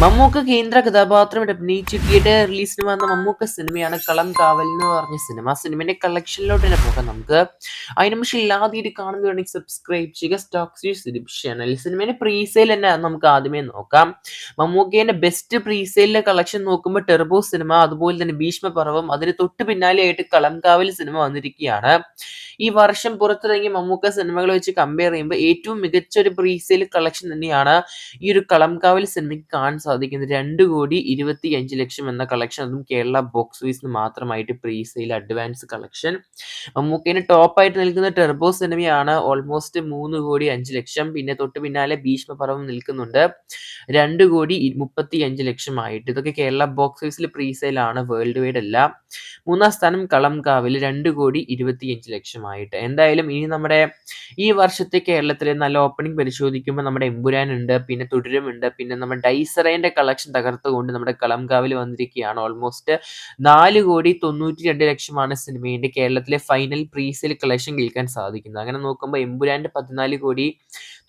മമ്മൂക്ക കേന്ദ്ര കഥാപാത്രം അഭിനയിച്ച് തിയേറ്റർ റിലീസിന് വന്ന മമ്മൂക്ക സിനിമയാണ് കളം കാവൽ എന്ന് പറഞ്ഞ സിനിമ. സിനിമയുടെ കളക്ഷനിലോട്ട് തന്നെ പോകാം നമുക്ക്. അതിന് പക്ഷേ ഇല്ലാതെ കാണുന്നുണ്ടെങ്കിൽ സബ്സ്ക്രൈബ് ചെയ്യുക. സ്റ്റോക്സ് യൂട്യൂബ് ചാനൽ സിനിമയുടെ പ്രീസെയിൽ തന്നെ നമുക്ക് ആദ്യമേ നോക്കാം. മമ്മൂക്കേന്റെ ബെസ്റ്റ് പ്രീസെയിലിന്റെ കളക്ഷൻ നോക്കുമ്പോൾ ടെർബോ സിനിമ അതുപോലെ തന്നെ ഭീഷ്മപർവം അതിന് തൊട്ട് പിന്നാലെയായിട്ട് കളംകാവൽ സിനിമ വന്നിരിക്കുകയാണ്. ഈ വർഷം പുറത്തിറങ്ങിയ മമ്മൂക്ക സിനിമകൾ വെച്ച് കമ്പയർ ചെയ്യുമ്പോൾ ഏറ്റവും മികച്ച ഒരു പ്രീസെയിൽ കളക്ഷൻ തന്നെയാണ് ഈ ഒരു കളംകാവൽ സിനിമയ്ക്ക് കാണാൻ സാധിക്കുന്നത് രണ്ട് കോടി ഇരുപത്തി അഞ്ച് ലക്ഷം എന്ന കളക്ഷൻ അതും കേരള ബോക്സ് ഓഫീസിന് മാത്രമായിട്ട് പ്രീ സെയിൽ അഡ്വാൻസ് കളക്ഷൻ മമ്മൂക്കേന് ടോപ്പായിട്ട് നിൽക്കുന്ന ടെർബോ സിനിമയാണ് ഓൾമോസ്റ്റ് മൂന്ന് കോടി അഞ്ച് ലക്ഷം. പിന്നെ തൊട്ട് പിന്നാലെ ഭീഷ്മപർവം നിൽക്കുന്നുണ്ട്. രണ്ട് കോടി മുപ്പത്തി അഞ്ച് ലക്ഷമായിട്ട്. ഇതൊക്കെ കേരള ബോക്സ് ഓഫീസിൽ പ്രീ സെയിൽ ആണ് വേൾഡ് വൈഡ് അല്ല. മൂന്നാം സ്ഥാനം കളംകാവിൽ രണ്ട് കോടി ഇരുപത്തി അഞ്ച് ലക്ഷമായിട്ട്. എന്തായാലും ഇനി നമ്മുടെ ഈ വർഷത്തെ കേരളത്തിലെ നല്ല ഓപ്പണിംഗ് പരിശോധിക്കുമ്പോൾ നമ്മുടെ എമ്പുരാൻ ഉണ്ട് പിന്നെ തുടരുമുണ്ട് പിന്നെ നമ്മുടെ ഡൈസറേന്റെ കളക്ഷൻ തകർത്തുകൊണ്ട് നമ്മുടെ കളംകാവിൽ വന്നിരിക്കുകയാണ്. ഓൾമോസ്റ്റ് നാല് കോടി തൊണ്ണൂറ്റി രണ്ട് ലക്ഷമാണ് സിനിമയുടെ കേരളത്തിലെ ഫൈനൽ പ്രീസെയിൽ കളക്ഷൻ കേൾക്കാൻ സാധിക്കുന്നത്. അങ്ങനെ നോക്കുമ്പോൾ എമ്പുരാന്റെ പതിനാല് കോടി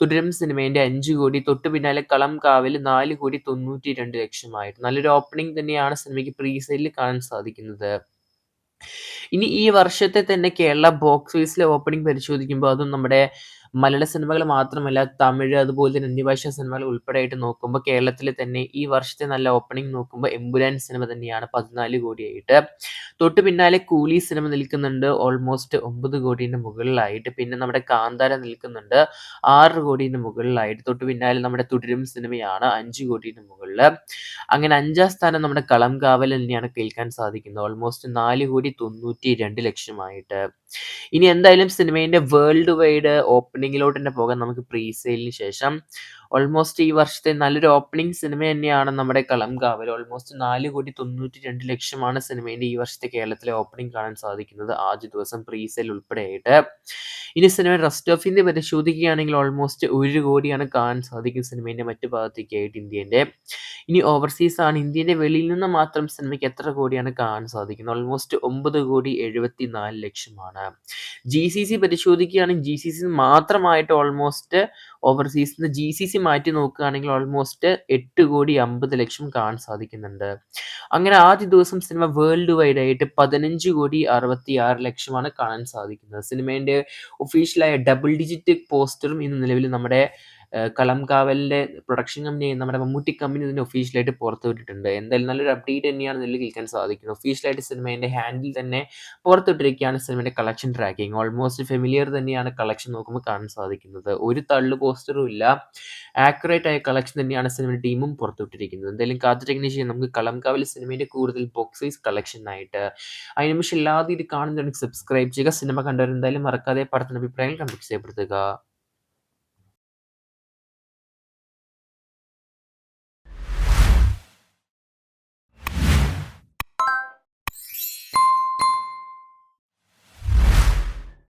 തുടരും സിനിമേന്റെ അഞ്ച് കോടി. തൊട്ട് പിന്നാലെ കളം കാവിൽ നാല് കോടി തൊണ്ണൂറ്റി രണ്ട് ലക്ഷമായിട്ട്. നല്ലൊരു ഓപ്പണിംഗ് തന്നെയാണ് സിനിമയ്ക്ക് പ്രീസെയിലിൽ കാണാൻ സാധിക്കുന്നത്. ഇനി ഈ വർഷത്തെ തന്നെ കേരള ബോക്സ് ഓഫീസിലെ ഓപ്പണിംഗ് പരിശോധിക്കുമ്പോൾ അതും നമ്മുടെ മലയാള സിനിമകൾ മാത്രമല്ല തമിഴ് അതുപോലെ തന്നെ അന്യഭാഷാ സിനിമകൾ ഉൾപ്പെടെയായിട്ട് നോക്കുമ്പോൾ കേരളത്തിൽ തന്നെ ഈ വർഷത്തെ നല്ല ഓപ്പണിംഗ് നോക്കുമ്പോൾ എമ്പുരാൻ സിനിമ തന്നെയാണ് പതിനാല് കോടിയായിട്ട്. തൊട്ട് പിന്നാലെ കൂലി സിനിമ നിൽക്കുന്നുണ്ട്. ഓൾമോസ്റ്റ് ഒമ്പത് കോടീന്റെ മുകളിലായിട്ട്. പിന്നെ നമ്മുടെ കാന്താര നിൽക്കുന്നുണ്ട്. ആറ് കോടീന്റെ മുകളിലായിട്ട്. തൊട്ട് പിന്നാലെ നമ്മുടെ തുടരും സിനിമയാണ് അഞ്ച് കോടീന്റെ മുകളിൽ അങ്ങനെ അഞ്ചാം സ്ഥാനം നമ്മുടെ കളം കാവൽ തന്നെയാണ് കേൾക്കാൻ സാധിക്കുന്നത്. ഓൾമോസ്റ്റ് നാല് കോടി തൊണ്ണൂറ്റി രണ്ട് ലക്ഷമായിട്ട്. ഇനി എന്തായാലും സിനിമേന്റെ വേൾഡ് വൈഡ് ഓപ്പണിങ്ങിലോട്ട് തന്നെ പോകാം നമുക്ക് പ്രീ സെയിലിന് ശേഷം. ഓൾമോസ്റ്റ് ഈ വർഷത്തെ നല്ലൊരു ഓപ്പണിംഗ് സിനിമ തന്നെയാണ് നമ്മുടെ കളം കാവൽ ഓൾമോസ്റ്റ് നാല് കോടി തൊണ്ണൂറ്റി രണ്ട് ലക്ഷമാണ് സിനിമേന്റെ ഈ വർഷത്തെ കേരളത്തിലെ ഓപ്പണിംഗ് കാണാൻ സാധിക്കുന്നത് ആദ്യ ദിവസം പ്രീ സെയിൽ ഉൾപ്പെടെയായിട്ട്. ഇനി സിനിമ റെസ്റ്റ് ഓഫ് ഇന്ത്യ പരിശോധിക്കുകയാണെങ്കിൽ ഓൾമോസ്റ്റ് ഒരു കോടിയാണ് കാണാൻ സാധിക്കുന്ന സിനിമേന്റെ മറ്റു ഭാഗത്തേക്കായിട്ട് ഇന്ത്യന്റെ. ഇനി ഓവർസീസ് ആണ്. ഇന്ത്യയുടെ വെളിയിൽ നിന്ന് മാത്രം സിനിമയ്ക്ക് എത്ര കോടിയാണ് കാണാൻ സാധിക്കുന്നത്? ഓൾമോസ്റ്റ് ഒമ്പത് കോടി എഴുപത്തി നാല് ലക്ഷമാണ് ജി സി സി പരിശോധിക്കുകയാണെങ്കിൽ ജി സി സി മാത്രമായിട്ട് ഓൾമോസ്റ്റ് ഓവർസീസിൽ ജി സി സി മാറ്റി നോക്കുകയാണെങ്കിൽ ഓൾമോസ്റ്റ് എട്ട് കോടി അമ്പത് ലക്ഷം കാണാൻ സാധിക്കുന്നുണ്ട്. അങ്ങനെ ആദ്യ ദിവസം സിനിമ വേൾഡ് വൈഡ് ആയിട്ട് പതിനഞ്ച് കോടി അറുപത്തി ആറ് ലക്ഷമാണ് കാണാൻ സാധിക്കുന്നത്. സിനിമേന്റെ ഒഫീഷ്യലായ ഡബിൾ ഡിജിറ്റ് പോസ്റ്ററും ഇന്ന് നിലവിൽ നമ്മുടെ കളംകാവലിന്റെ പ്രൊഡക്ഷൻ കമ്പനി നമ്മുടെ മമ്മൂട്ടി കമ്പനി ഇതിന്റെ ഒഫീഷ്യലായിട്ട് പുറത്തുവിട്ടിട്ടുണ്ട്. എന്തായാലും നല്ലൊരു അപ്ഡേറ്റ് തന്നെയാണ് ഇതിൽ കേൾക്കാൻ സാധിക്കുന്നത്. ഒഫീഷ്യലായിട്ട് സിനിമേന്റെ ഹാൻഡിൽ തന്നെ പുറത്തുവിട്ടിരിക്കുകയാണ് സിനിമയുടെ കളക്ഷൻ ട്രാക്കിംഗ് ഓൾമോസ്റ്റ് ഫെമിലിയർ തന്നെയാണ് കളക്ഷൻ നോക്കുമ്പോൾ കാണാൻ സാധിക്കുന്നത്. ഒരു തള്ളു പോസ്റ്ററും ഇല്ല. ആക്യുറേറ്റ് ആയ കളക്ഷൻ തന്നെയാണ് സിനിമയുടെ ടീമും പുറത്തുവിട്ടിരിക്കുന്നത്. എന്തായാലും കാത്തിരിക്കുന്ന ശേഷം നമുക്ക് കളംകാവൽ സിനിമയുടെ കൂടുതൽ ബോക്സ് കളക്ഷൻ ആയിട്ട്. അതിന് നിമിഷം ഇല്ലാതെ ഇത് കാണുന്നുണ്ടെങ്കിൽ സബ്സ്ക്രൈബ് ചെയ്യുക. സിനിമ കണ്ടവർ എന്തായാലും മറക്കാതെ പടത്തിന് അഭിപ്രായങ്ങൾ കമന്റ് ചെയ്യപ്പെടുത്തുക